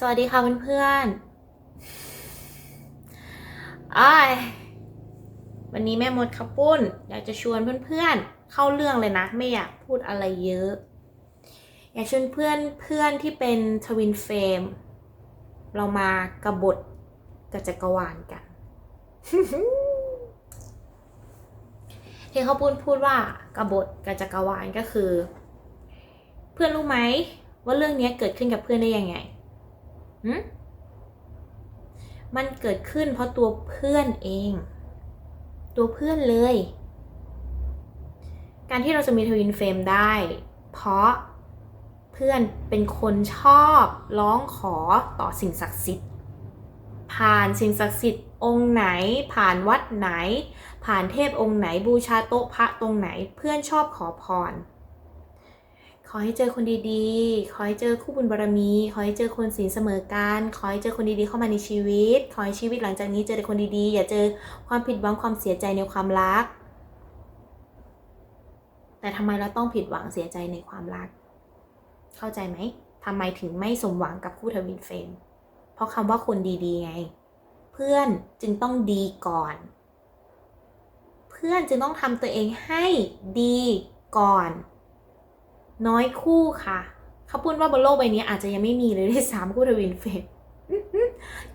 สวัสดีค่ะเพื่อนๆอ้วันนี้แม่มดขับปุ้น อยากจะชวนเพื่อนๆ เข้าเรื่องเลยนะ ไม่อยากพูดอะไรเยอะ อยากชวนเพื่อนเพื่อนที่เป็นทวินเฟรมเรามากระบฏกับจักรวาลกันที่เขาพูดพูดว่ากบฏกับจักรวาลก็คือ เพื่อนรู้ไหมว่าเรื่องนี้เกิดขึ้นกับเพื่อนได้ยังไง มันเกิดขึ้นเพราะตัวเพื่อนเอง ตัวเพื่อนเลย การที่เราจะมีทวินเฟรมได้ เพราะเพื่อนเป็นคนชอบร้องขอต่อสิ่งศักดิ์สิทธิ์ ผ่านสิ่งศักดิ์สิทธิ์องค์ไหน ผ่านวัดไหน ผ่านเทพองค์ไหนบูชาโต๊ะพระตรงไหน เพื่อนชอบขอพร ขอให้เจอคนดีๆ ขอให้เจอคู่บุญบารมี ขอให้เจอคนศีลเสมอกัน ขอให้เจอคนดีๆเข้ามาในชีวิต ขอให้ชีวิตหลังจากนี้เจอแต่คนดีๆ อย่าเจอความผิดหวังความเสียใจในความรัก แต่ทำไมเราต้องผิดหวังเสียใจในความรัก เข้าใจไหมทำไมถึงไม่สมหวังกับคู่ทวินเฟรมเพราะคำว่าคนดีๆไง เพื่อนจึงต้องดีก่อน เพื่อนจึงต้องทำตัวเองให้ดีก่อน น้อยคู่ค่ะเขาพูดว่าบนโลกใบนี้อาจจะยังไม่มีเลยด้วยซ้ำคู่ทวินเฟรม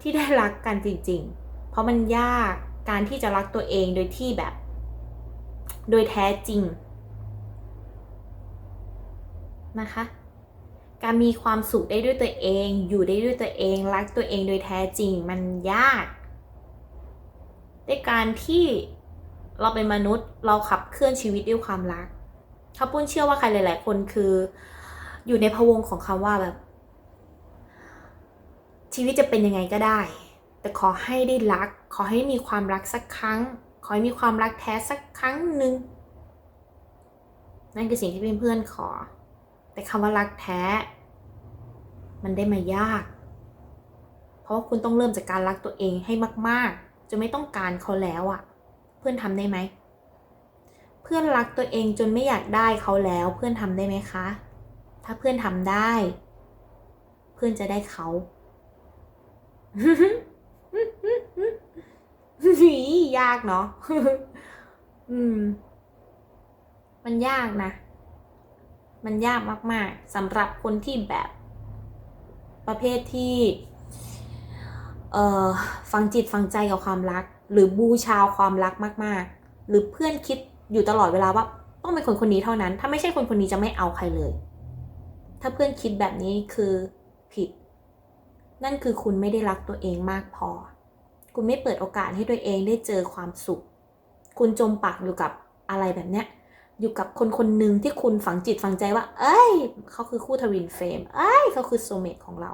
ที่ได้รักกันจริง ๆ เพราะมันยากการที่จะรักตัวเองโดยที่แบบ โดยแท้จริงนะคะ การมีความสุขได้ด้วยตัวเอง อยู่ได้ด้วยตัวเอง รักตัวเองโดยแท้จริงมันยากด้วยการที่เราเป็นมนุษย์เราขับเคลื่อนชีวิตด้วยความรัก ข้าปุ้นเชื่อว่าใครหลาย ๆ คนคือ อยู่ในพวงของคำว่าแบบ ชีวิตจะเป็นยังไงก็ได้ แต่ขอให้ได้รัก ขอให้มีความรักสักครั้ง ขอให้มีความรักแท้สักครั้งหนึ่งนั่นคือสิ่งที่เพื่อนๆขอ แต่คำว่ารักแท้ มันได้มายาก เพราะว่าคุณต้องเริ่มจากการรักตัวเองให้มาก ๆจนไม่ต้องการเขาแล้วอะ่ะ เพื่อนทำได้ไหม พื่อนรักตัวเองจนไม่อยากได้เขาแล้วเพื่อนทำได้ไหมคะ ถ้าเพื่อนทำได้ เพื่อนจะได้เขาหียากเนาะอืม มันยากนะ มันยากมาก ๆสำหรับคนที่แบบประเภทที่ เอ่อฟังจิตฟังใจกับความรัก หรือบูชาความรักมาก ๆ หรือเพื่อนคิด อยู่ตลอดเวลาว่าต้องเป็นคนคนนี้เท่านั้น ถ้าไม่ใช่คนคนนี้จะไม่เอาใครเลย ถ้าเพื่อนคิดแบบนี้คือผิด นั่นคือคุณไม่ได้รักตัวเองมากพอ คุณไม่เปิดโอกาสให้ตัวเองได้เจอความสุข คุณจมปักอยู่กับอะไรแบบเนี้ย อยู่กับคนคนหนึ่งที่คุณฝังจิตฝังใจว่า เอ้ย เขาคือคู่ทวินเฟรมเอ้ย เขาคือโซเมตของเรา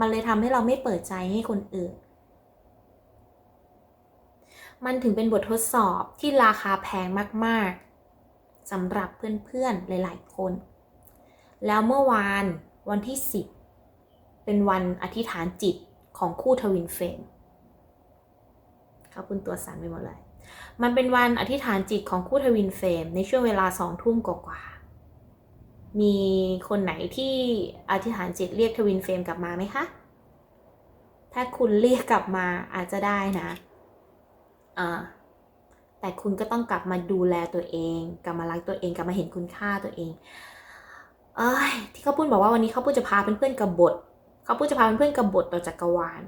มันเลยทำให้เราไม่เปิดใจให้คนอื่น มันถึงเป็นบททดสอบที่ราคาแพงมากๆสำหรับเพื่อนๆหลายๆคน แล้วเมื่อวานวันที่ 10 เป็นวันอธิษฐานจิตของคู่ทวินเฟรมเขาคุณตัวสั่นไปหมดเลย มันเป็นวันอธิษฐานจิตของคู่ทวินเฟรมในช่วงเวลาสองทุ่มกว่าๆมีคนไหนที่อธิษฐานจิตเรียกทวินเฟรมกลับมาไหมคะ ถ้าคุณเรียกกลับมาอาจจะได้นะ อ่าแต่คุณก็ต้องกลับมาดูแลตัวเอง กลับมารักตัวเอง กลับมาเห็นคุณค่าตัวเองเอ้ยที่เขาพูดบอกว่าวันนี้เขาพูดจะพาเพื่อนๆกบฏเขาพูดจะพาเพื่อนๆกบฏต่อจักรวาล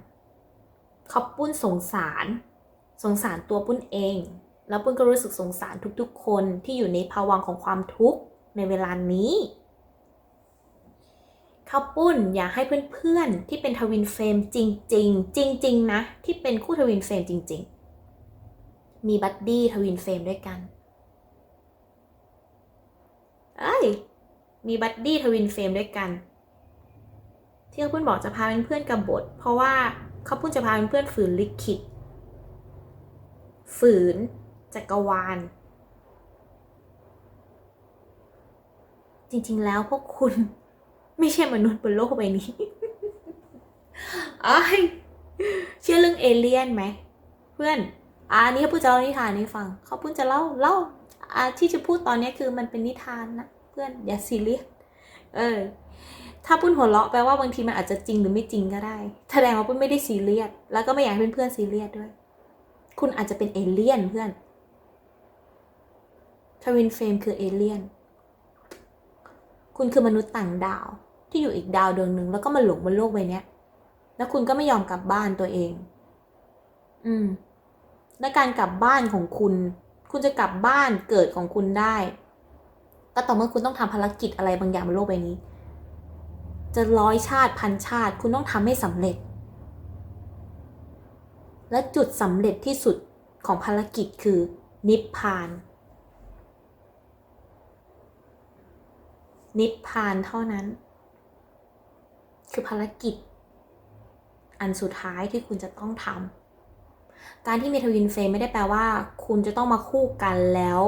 เขาปุ้นสงสาร สงสารตัวปุ้นเอง แล้วปุ้นก็รู้สึกสงสารทุกๆ คนที่อยู่ในภาวังค์ของความทุกข์ในเวลานี้ข้าวปุ้นอยากให้เพื่อนๆที่เป็นทวินเฟรมจริง ๆ จริง ๆ นะ ที่เป็นคู่ทวินเฟรมจริง ๆ มีบัดดี้ทวินเฟรมด้วยกันเอ้ยมีบัดดี้ทวินเฟรมด้วยกัน ที่เขาปุ้นบอกจะพาเป็นเพื่อนกับบท เพราะว่าเขาปุ้นจะพาเป็นเพื่อนฝืนลิขิตฝืนจักรวาล จริงๆแล้วพวกคุณไม่ใช่มนุษย์บนโลกใบนี้อ้ยเชื่อเรื่องเอเลี่ยนไหม เพื่อน อันนี้เขาพูดจะเล่านิทานให้ฟังเขาพูดจะเล่าเล่าอ่าที่จะพูดตอนนี้คือมันเป็นนิทานนะเพื่อนอย่าซีเรียสเออ ถ้าปุ้นหัวเราะแปลว่าบางทีมันอาจจะจริงหรือไม่จริงก็ได้แสดงว่าปุ้นไม่ได้ซีเรียสแล้วก็ไม่อยากให้เพื่อนๆซีเรียสด้วย คุณอาจจะเป็นเอเลี่ยนเพื่อนทวินเฟรมคือเอเลี่ยนคุณคือมนุษย์ต่างดาวที่อยู่อีกดาวดวงหนึ่งแล้วก็มาหลงบนโลกใบนี้แล้วคุณก็ไม่ยอมกลับบ้านตัวเอง อืม และการกลับบ้านของคุณ คุณจะกลับบ้านเกิดของคุณได้ ก็ต่อเมื่อคุณต้องทำภารกิจอะไรบางอย่างบนโลกใบนี้ จะร้อยชาติพันชาติ คุณต้องทำให้สำเร็จ และจุดสำเร็จที่สุดของภารกิจคือนิพพาน นิพพานเท่านั้น คือภารกิจ อันสุดท้ายที่คุณจะต้องทำ การที่มีทวินเฟรมไม่ได้แปลว่า คุณจะต้องมาคู่กันแล้ว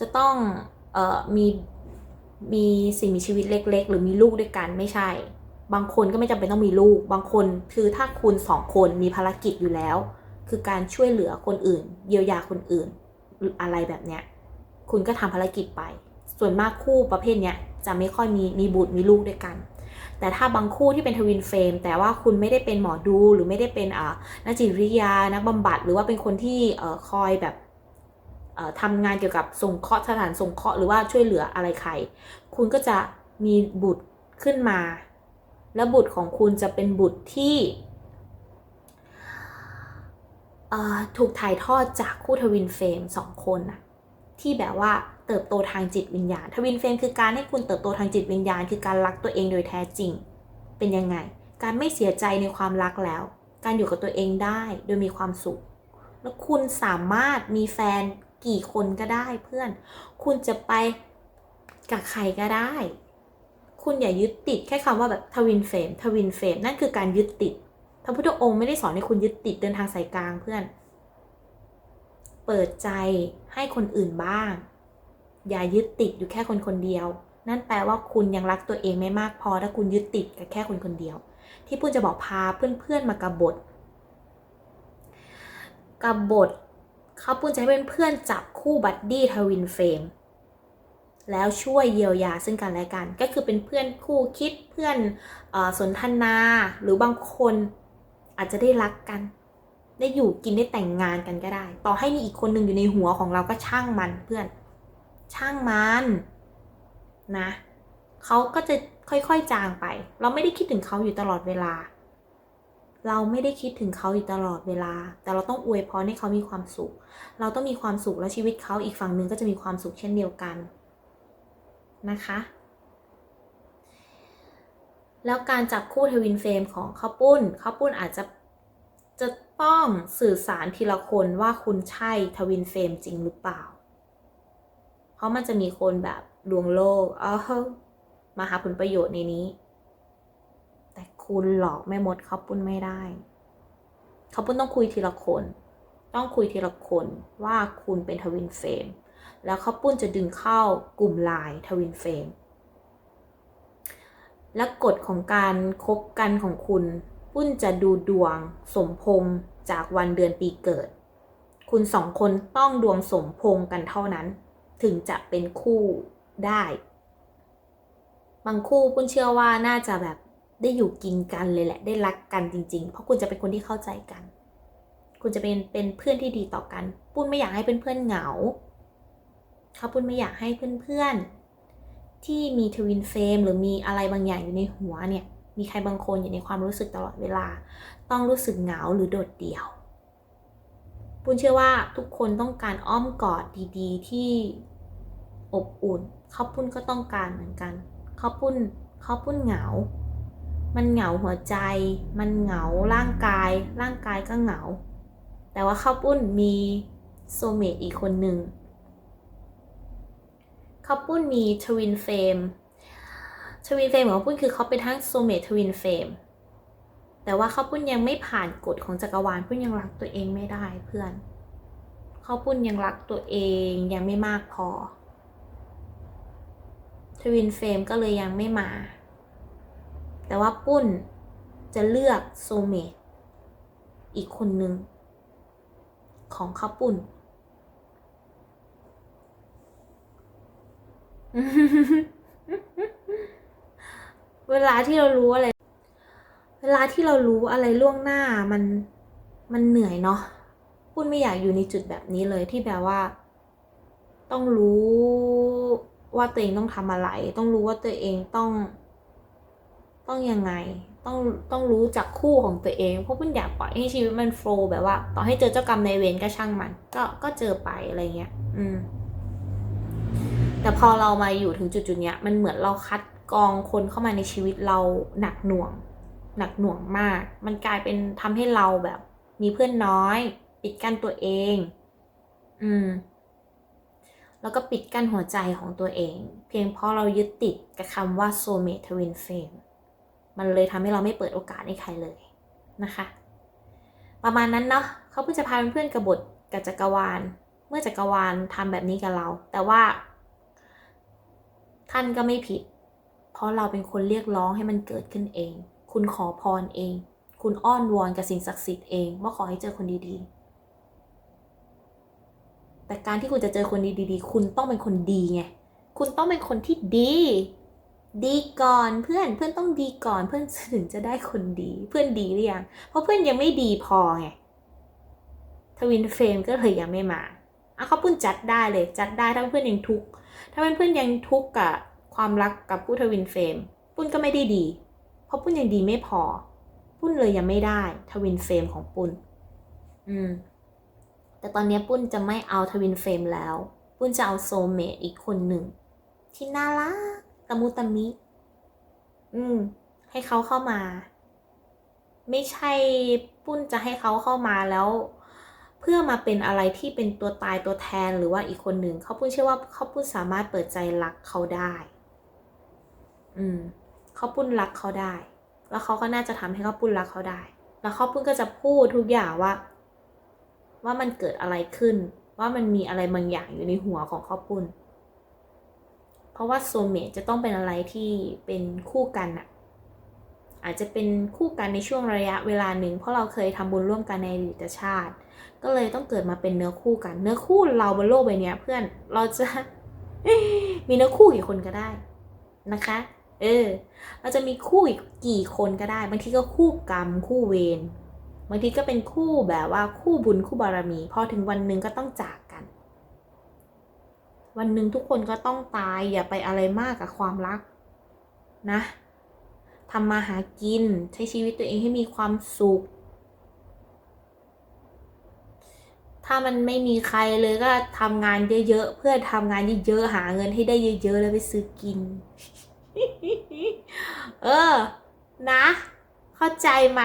จะต้องเอ่อมีมีสิ่งมีชีวิตเล็ก ๆ หรือมีลูกด้วยกันไม่ใช่ บางคนก็ไม่จำเป็นต้องมีลูก บางคนคือถ้าคุณสองคนมีภารกิจอยู่แล้ว คือการช่วยเหลือคนอื่น เยียวยาคนอื่นออะไรแบบเนี้ยคุณก็ทำภารกิจไป ส่วนมากคู่ประเภทเนี้ยจะไม่ค่อยมีมีบุตรมีลูกด้วยกัน แต่ถ้าบางคู่ที่เป็นทวินเฟรมแต่ว่าคุณไม่ได้เป็นหมอดูหรือไม่ได้เป็นนักจิตวิทยานักบำบัด หรือว่าเป็นคนที่คอยแบบเอ่อทำงานเกี่ยวกับส่งเคราะห์สถานส่งเคราะห์หรือว่าช่วยเหลืออะไรใคร คุณก็จะมีบุตรขึ้นมา แล้วบุตรของคุณจะเป็นบุตรที่ถูกถ่ายทอดจากคู่ทวินเฟรมสองคนน่ะที่แบบว่า เติบโตทางจิตวิญญาณ ทวินเฟรมคือการให้คุณเติบโตทางจิตวิญญาณ คือการรักตัวเองโดยแท้จริง เป็นยังไง การไม่เสียใจในความรักแล้ว การอยู่กับตัวเองได้โดยมีความสุข แล้วคุณสามารถมีแฟนกี่คนก็ได้เพื่อน คุณจะไปกับใครก็ได้ คุณอย่ายึดติดแค่คำว่าแบบทวินเฟรมทวินเฟรมนั่นคือการยึดติดพระพุทธองค์ไม่ได้สอนให้คุณยึดติดเดินทางสายกลางเพื่อน เปิดใจให้คนอื่นบ้าง อย่ายึดติดอยู่แค่คนคนเดียว นั่นแปลว่าคุณยังรักตัวเองไม่มากพอถ้าคุณยึดติดกับแค่คนคนเดียว ที่ปุ้นจะบอกพาเพื่อนๆมากระบฏกระบฏเขาปุ้นจะให้เพื่อนๆจับคู่บัดดี้ทวินเฟรมแล้วช่วยเยียวยาซึ่งกันและกัน ก็คือเป็นเพื่อนคู่คิดเพื่อนอสนทนา หรือบางคนอาจจะได้รักกัน ได้อยู่กินได้แต่งงานกันก็ได้ ต่อให้มีอีกคนหนึ่งอยู่ในหัวของเราก็ช่างมันเพื่อน ช่างมันนะเขาก็จะค่อยๆจางไป เราไม่ได้คิดถึงเขาอยู่ตลอดเวลา เราไม่ได้คิดถึงเขาอยู่ตลอดเวลา แต่เราต้องอวยพรให้เขามีความสุข เราต้องมีความสุขแล้วชีวิตเขาอีกฝั่งหนึ่งก็จะมีความสุขเช่นเดียวกันนะคะ แล้วการจับคู่ทวินเฟรมของข้าวปุ้นข้าวปุ้นอาจจะจะต้องสื่อสารทีละคนว่าคุณใช่ทวินเฟรมจริงหรือเปล่า เพราะมันจะมีคนแบบลวงโลกเออมาหาผลประโยชน์ในนี้ แต่คุณหลอกแม่มดเขาปุ้นไม่ได้ เขาปุ้นต้องคุยทีละคน ต้องคุยทีละคนว่าคุณเป็นทวินเฟรมแล้วเขาปุ้นจะดึงเข้ากลุ่มไลน์ทวินเฟรมและกฎของการคบกันของคุณ ปุ้นจะดูดวงสมพงจากวันเดือนปีเกิด คุณสองคนต้องดวงสมพงกันเท่านั้น ถึงจะเป็นคู่ได้ บางคู่ปุ้นเชื่อว่าน่าจะแบบได้อยู่กินกันเลยแหละ ได้รักกันจริง ๆ เพราะคุณจะเป็นคนที่เข้าใจกัน คุณจะเป็นเป็นเพื่อนที่ดีต่อกัน ปุ้นไม่อยากให้เพื่อนๆเหงาเขาปุ้นไม่อยากให้เพื่อนๆที่มีทวินเฟรมหรือมีอะไรบางอย่างอยู่ในหัวเนี่ย มีใครบางคนอยู่ในความรู้สึกตลอดเวลา ต้องรู้สึกเหงาหรือโดดเดี่ยวปุ้นเชื่อว่าทุกคนต้องการอ้อมกอดดี ๆ ที่ อบอุ่นเขาปุ้นก็ต้องการเหมือนกันเขาปุ้นเขาปุ้นเหงา มันเหงาหัวใจ มันเหงาร่างกาย ร่างกายก็เหงา แต่ว่าข้าวปุ้นมีโซเมตอีกคนหนึ่งข้าวปุ้นมีทวินเฟรมทวินเฟรมของข้าวปุ้นคือเขาเป็นทั้งโซเมตทวินเฟรมแต่ว่าข้าวปุ้นยังไม่ผ่านกฎของจักรวาลปุ้นยังรักตัวเองไม่ได้เพื่อนข้าวปุ้นยังรักตัวเองยังไม่มากพอ ทวินเฟรมก็เลยยังไม่มา แต่ว่าปุ้นจะเลือกโซเมตอีกคนหนึ่งของข้าวปุ้น เวลาที่เรารู้อะไร เวลาที่เรารู้อะไรล่วงหน้ามันมันเหนื่อยเนาะปุ้นไม่อยากอยู่ในจุดแบบนี้เลยที่แบบว่า ต้องรู้ ว่าตัวเองต้องทำอะไร ต้องรู้ว่าตัวเองต้อง ต้องยังไง ต้องต้องรู้จักคู่ของตัวเอง เพราะปุ้นอยากปล่อยให้ชีวิตมันโฟล์แบบว่า ต่อให้เจอเจ้ากรรมในเวรก็ช่างมัน ก็ก็เจอไปอะไรเงี้ย อืม แต่พอเรามาอยู่ถึงจุดจุดเนี้ย มันเหมือนเราคัดกองคนเข้ามาในชีวิตเราหนักหน่วง หนักหน่วงมาก มันกลายเป็นทำให้เราแบบ มีเพื่อนน้อย ปิดกั้นตัวเอง อืม แล้วก็ปิดกั้นหัวใจของตัวเอง เพียงเพราะเรายึดติดกับคำว่า soulmate twin flame มันเลยทำให้เราไม่เปิดโอกาสให้ใครเลยนะคะ ประมาณนั้นเนาะเขาเพิ่งจะพาเพื่อนกับบทกับจักรวาล เมื่อจักรวาลทำแบบนี้กับเรา แต่ว่า ท่านก็ไม่ผิด เพราะเราเป็นคนเรียกร้องให้มันเกิดขึ้นเอง คุณขอพรเอง คุณอ้อนวอนกับสิ่งศักดิ์สิทธิ์เองว่าขอให้เจอคนดีๆ แต่การที่คุณจะเจอคนดีๆ คุณต้องเป็นคนดีไง คุณต้องเป็นคนที่ดี ดีก่อนเพื่อน เพื่อนต้องดีก่อนเพื่อนถึงจะได้คนดี เพื่อนดีหรือยัง เพราะเพื่อนยังไม่ดีพอไง ทวินเฟรมก็เลยยังไม่มาอะเขาปุ้นจัดได้เลย จัดได้ถ้าเพื่อนยังทุกข์ ถ้าเพื่อนยังทุกข์กับความรักกับผู้ทวินเฟรม ปุ้นก็ไม่ได้ดี เพราะปุ้นยังดีไม่พอ ปุ้นเลยยังไม่ได้ ทวินเฟรมของปุ้น อืม แต่ตอนนี้ปุ้นจะไม่เอาทวินเฟรมแล้ว ปุ้นจะเอาโซเมตอีกคนหนึ่ง ที่น่ารักตะมุตะมิ อืม ให้เขาเข้ามา ไม่ใช่ปุ้นจะให้เขาเข้ามาแล้ว เพื่อมาเป็นอะไรที่เป็นตัวตายตัวแทนหรือว่าอีกคนหนึ่งเขาพูดเชื่อว่าเขาพูดสามารถเปิดใจรักเขาได้ อืมเขาปุ้นรักเขาได้ แล้วเขาก็น่าจะทำให้เขาปุ้นรักเขาได้ แล้วเขาปุ้นก็จะพูดทุกอย่างว่า ว่ามันเกิดอะไรขึ้น ว่ามันมีอะไรบางอย่างอยู่ในหัวของเขาปุ้น เพราะว่าโซเมตจะต้องเป็นอะไรที่เป็นคู่กันอะอาจจะเป็นคู่กันในช่วงระยะเวลาหนึ่ง เพราะเราเคยทำบุญร่วมกันในอดีตชาติ ก็เลยต้องเกิดมาเป็นเนื้อคู่กัน เนื้อคู่เราบนโลกใบนี้เพื่อนเราจะมีเนื้อคู่กี่คนก็ได้นะคะ เออ เราจะมีคู่อีกกี่คนก็ได้ บางทีก็คู่กรรม คู่เวร บางทีก็เป็นคู่แบบว่าคู่บุญคู่บารมี พอถึงวันหนึ่งก็ต้องจากกัน วันหนึ่งทุกคนก็ต้องตายอย่าไปอะไรมากกับความรักนะทำมาหากินใช้ชีวิตตัวเองให้มีความสุข ถ้ามันไม่มีใครเลยก็ทำงานเยอะๆเพื่อทำงานเยอะๆหาเงินให้ได้เยอะๆแล้วไปซื้อกิน เออ นะ เข้าใจไหม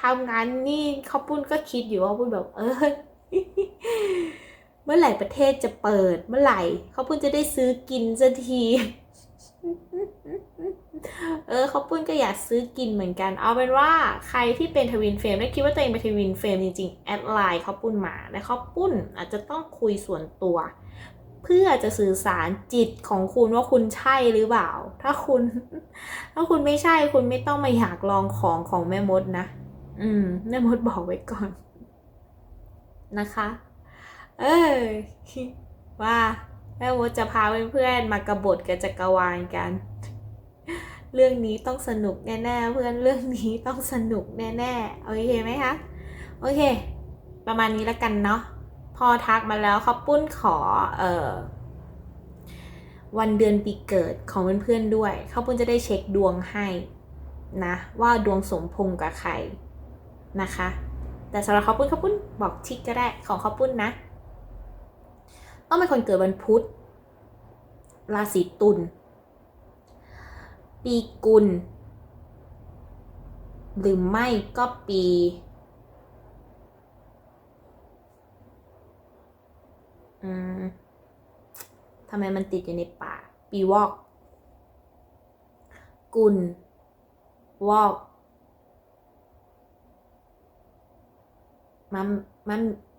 ทำงานนี่เขาปุ้นก็คิดอยู่ว่าปุ้นแบบเออเมื่อไหร่ประเทศจะเปิดเมื่อไหร่เขาปุ้นจะได้ซื้อกินสักทีเออเขาปุ้นก็อยากซื้อกินเหมือนกัน เอาเป็นว่าใครที่เป็นทวินเฟรมและคิดว่าตัวเองเป็นทวินเฟรมจริงๆแอดไลน์เขาปุ้นมาและเขาปุ้นอาจจะต้องคุยส่วนตัว เพื่อจะสื่อสารจิตของคุณว่าคุณใช่หรือเปล่า ถ้าคุณ ถ้าคุณไม่ใช่คุณไม่ต้องมาอยากลองของของแม่มดนะ อืมแม่มดบอกไว้ก่อน นะคะ เออว่าแม่มดจะพาเพื่อนๆมากระบฏกับจักรวาลกัน เรื่องนี้ต้องสนุกแน่ๆเพื่อนเรื่องนี้ต้องสนุกแน่ๆโอเคไหมคะโอเค ประมาณนี้แล้วกันเนาะพอทักมาแล้วเขาปุ้นขอเอ่อวันเดือนปีเกิดของเพื่อนๆด้วย เขาปุ้นจะได้เช็คดวงให้นะว่าดวงสมพงกับใคร นะคะ แต่สำหรับเขาปุ้นเขาปุ้นบอกทิกก็ได้ของเขาปุ้นนะ ต้องเป็นคนเกิดวันพุธ ราศีตุล ปีกุล หรือไม่ก็ปีอืมทำไมมันติดอยู่ในป่า ปีวอก กุลวอก มะมะ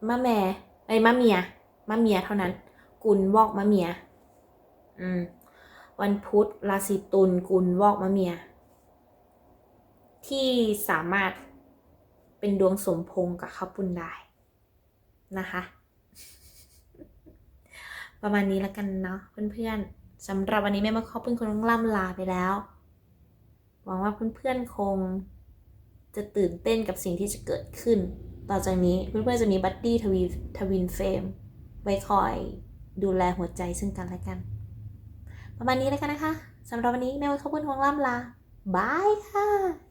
มะแม่ไอ้มะเมียมะเมียเท่านั้น กุลวอกมะเมีย อืม วันพุธราศีตุลกุลวอกมะเมีย ที่สามารถเป็นดวงสมพงกับข้าวปุ้นได้นะคะ ประมาณนี้แล้วกันเนาะเพื่อนๆสำหรับวันนี้แม่มาขอบคุณคนต้องล่ำลาไปแล้ว หวังว่าเพื่อนๆคงจะตื่นเต้นกับสิ่งที่จะเกิดขึ้น ต่อจากนี้เพื่อนๆจะมีบัดดี้ทวีทวินเฟมไว้คอยดูแลหัวใจซึ่งกันและกัน ประมาณนี้แล้วกันนะคะสำหรับวันนี้แม่ไว้ขอบคุณของล่ำลาบายค่ะ